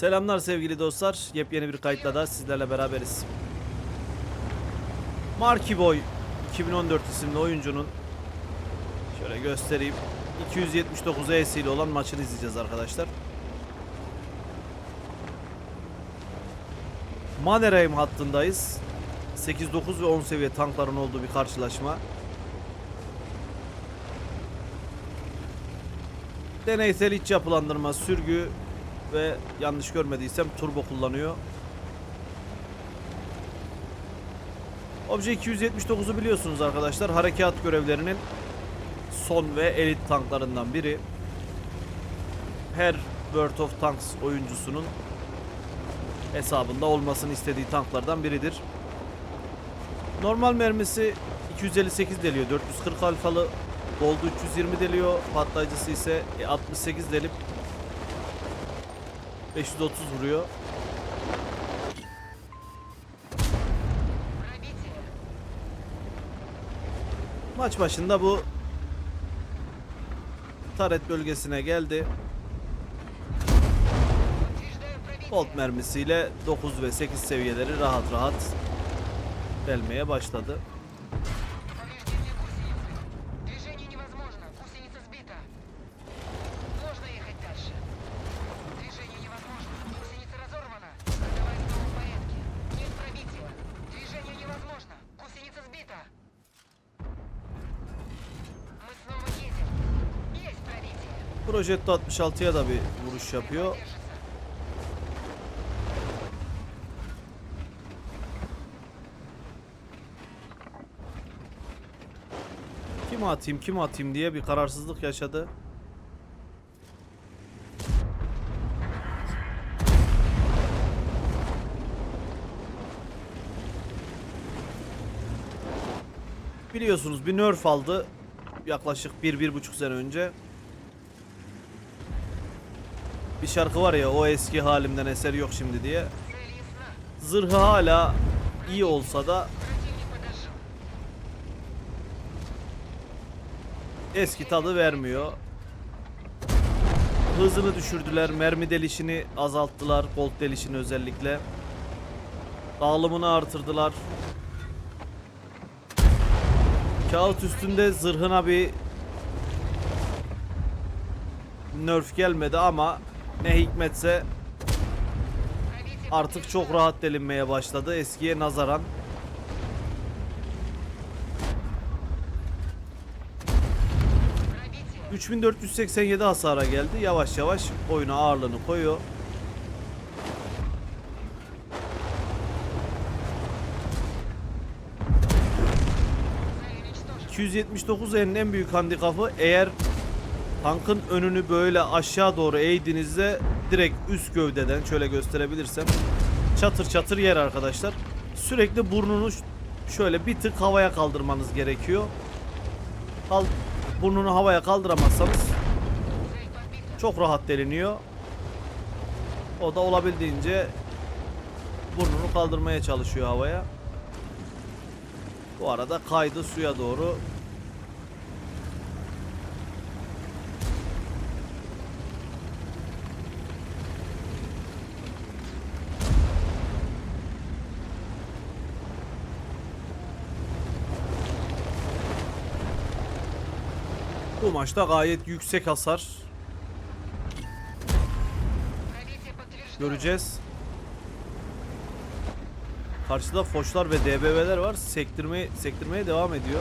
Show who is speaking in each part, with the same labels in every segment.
Speaker 1: Selamlar sevgili dostlar. Yepyeni bir kayıtla da sizlerle beraberiz. Marky Boy 2014 isimli oyuncunun şöyle göstereyim. 279 ES ile olan maçını izleyeceğiz arkadaşlar. Mannerheim hattındayız. 8, 9 ve 10 seviye tankların olduğu bir karşılaşma. Deneysel iç yapılandırma, sürgü ve yanlış görmediysem turbo kullanıyor. Obje 279'u biliyorsunuz arkadaşlar. Harekat görevlerinin son ve elit tanklarından biri. Her World of Tanks oyuncusunun hesabında olmasını istediği tanklardan biridir. Normal mermisi 258 deliyor. 440 alfalı Gold'u 320 deliyor. Patlayıcısı ise e, 68 delip 530 vuruyor. Maç başında bu taret bölgesine geldi. Bolt mermisiyle 9 ve 8 seviyeleri rahat rahat delmeye başladı. Projetti 66'ya da bir vuruş yapıyor. Kim atayım kim atayım diye bir kararsızlık yaşadı. Biliyorsunuz bir nerf aldı yaklaşık 1-1,5 sene önce bir şarkı var ya o eski halimden eser yok şimdi diye. Zırhı hala iyi olsa da eski tadı vermiyor. Hızını düşürdüler, mermi delişini azalttılar, bolt delişini özellikle. Dağılımını artırdılar. Kağıt üstünde zırhına bir nerf gelmedi ama ne hikmetse artık çok rahat delinmeye başladı eskiye nazaran. ...3487 hasara geldi. Yavaş yavaş oyuna ağırlığını koyuyor. ...279 en büyük handikapı... ...eğer Tankın önünü böyle aşağı doğru eğdiğinizde direkt üst gövdeden şöyle gösterebilirsem çatır çatır yer arkadaşlar. Sürekli burnunu şöyle bir tık havaya kaldırmanız gerekiyor. Kal burnunu havaya kaldıramazsanız çok rahat deliniyor. O da olabildiğince burnunu kaldırmaya çalışıyor havaya. Bu arada kaydı suya doğru maçta gayet yüksek hasar. Göreceğiz. Karşıda foçlar ve DBB'ler var. Sektirmeye, sektirmeye devam ediyor.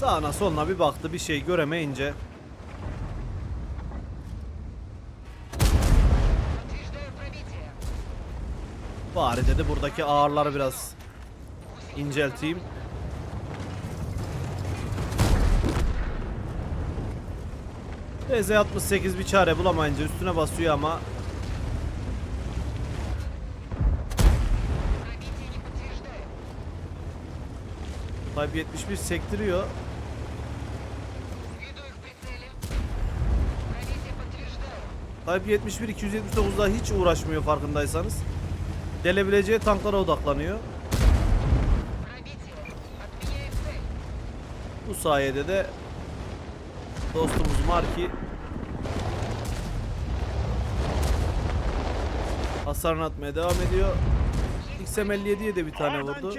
Speaker 1: Sağına soluna bir baktı bir şey göremeyince. Bari dedi buradaki ağırları biraz incelteyim. TZ-68 bir çare bulamayınca üstüne basıyor ama Tabi 71 sektiriyor Type 71 279'da hiç uğraşmıyor farkındaysanız. Delebileceği tanklara odaklanıyor. Bu sayede de dostumuz Marki hasarını atmaya devam ediyor. XM57'ye de bir tane vurdu.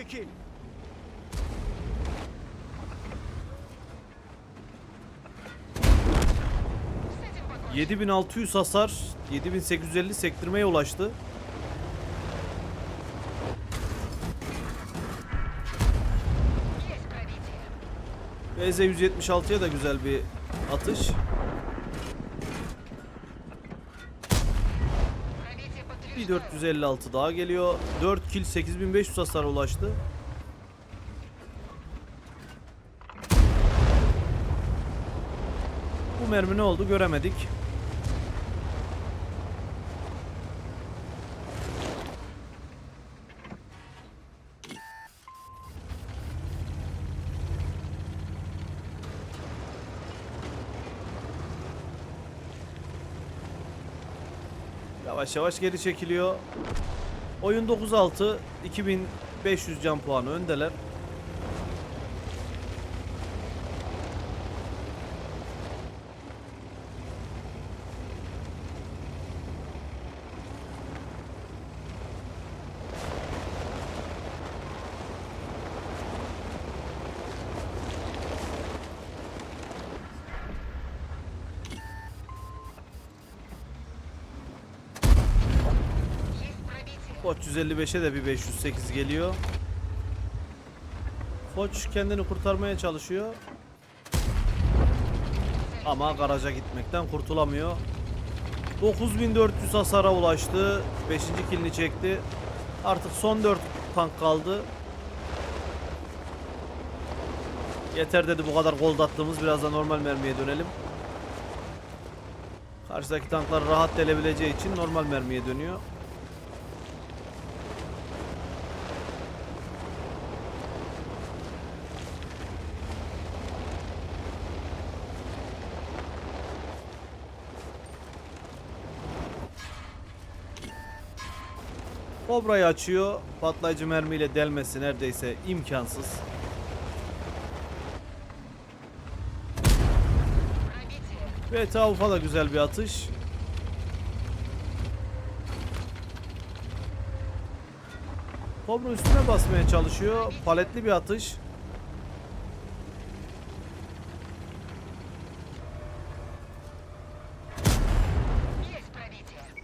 Speaker 1: 7600 hasar, 7850 sektirmeye ulaştı. BZ 176'ya da güzel bir atış. Bir 456 daha geliyor. 4 kill 8500 hasar ulaştı. Bu mermi ne oldu göremedik. Yavaş yavaş geri çekiliyor. Oyun 9-6 2500 can puanı öndeler. Koç 155'e de bir 508 geliyor. Koç kendini kurtarmaya çalışıyor. Ama garaja gitmekten kurtulamıyor. 9400 hasara ulaştı. 5. kilini çekti. Artık son 4 tank kaldı. Yeter dedi bu kadar gol attığımız biraz da normal mermiye dönelim. Karşıdaki tanklar rahat delebileceği için normal mermiye dönüyor. Kobra'yı açıyor. Patlayıcı mermiyle delmesi neredeyse imkansız. Ve Tavuf'a da güzel bir atış. Kobra üstüne basmaya çalışıyor. Paletli bir atış.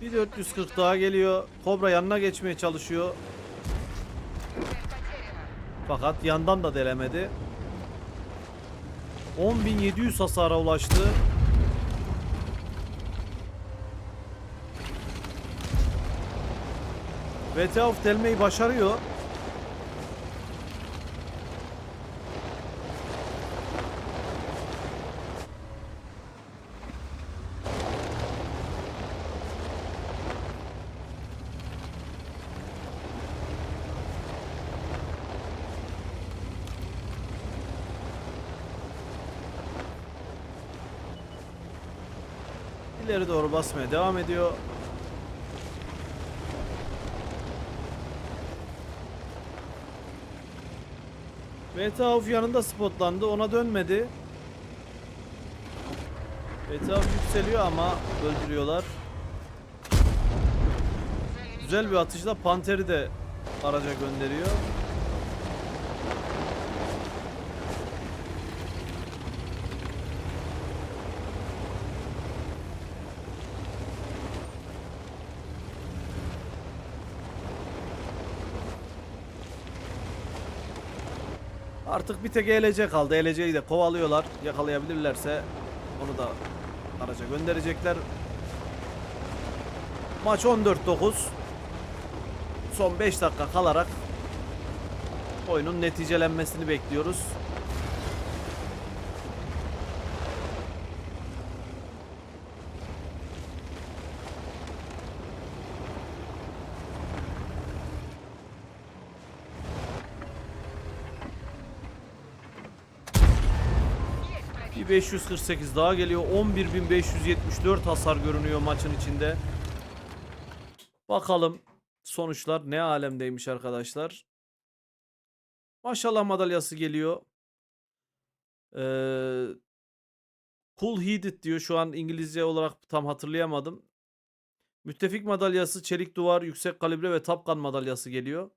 Speaker 1: Bir 440 daha geliyor. Kobra yanına geçmeye çalışıyor. Fakat yandan da delemedi. 10.700 hasara ulaştı. VT of delmeyi başarıyor. İleri doğru basmaya devam ediyor. VTF yanında spotlandı. Ona dönmedi. VTF yükseliyor ama öldürüyorlar. Güzel bir atışla Panter'i de araca gönderiyor. Artık bir tek ELC kaldı. ELC'yi de kovalıyorlar. Yakalayabilirlerse onu da araca gönderecekler. Maç 14-9. Son 5 dakika kalarak oyunun neticelenmesini bekliyoruz. 10548 daha geliyor. 11574 hasar görünüyor maçın içinde. Bakalım sonuçlar ne alemdeymiş arkadaşlar. Maşallah madalyası geliyor. Ee, cool Heated diyor. Şu an İngilizce olarak tam hatırlayamadım. Müttefik madalyası, çelik duvar, yüksek kalibre ve tapkan madalyası geliyor.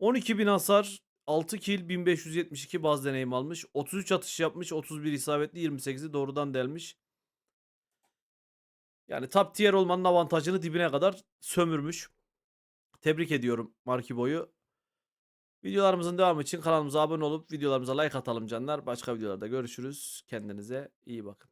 Speaker 1: 12.000 hasar, 6 kill, 1572 baz deneyim almış. 33 atış yapmış, 31 isabetli, 28'i doğrudan delmiş. Yani top tier olmanın avantajını dibine kadar sömürmüş. Tebrik ediyorum Markibo'yu. Videolarımızın devamı için kanalımıza abone olup videolarımıza like atalım canlar. Başka videolarda görüşürüz. Kendinize iyi bakın.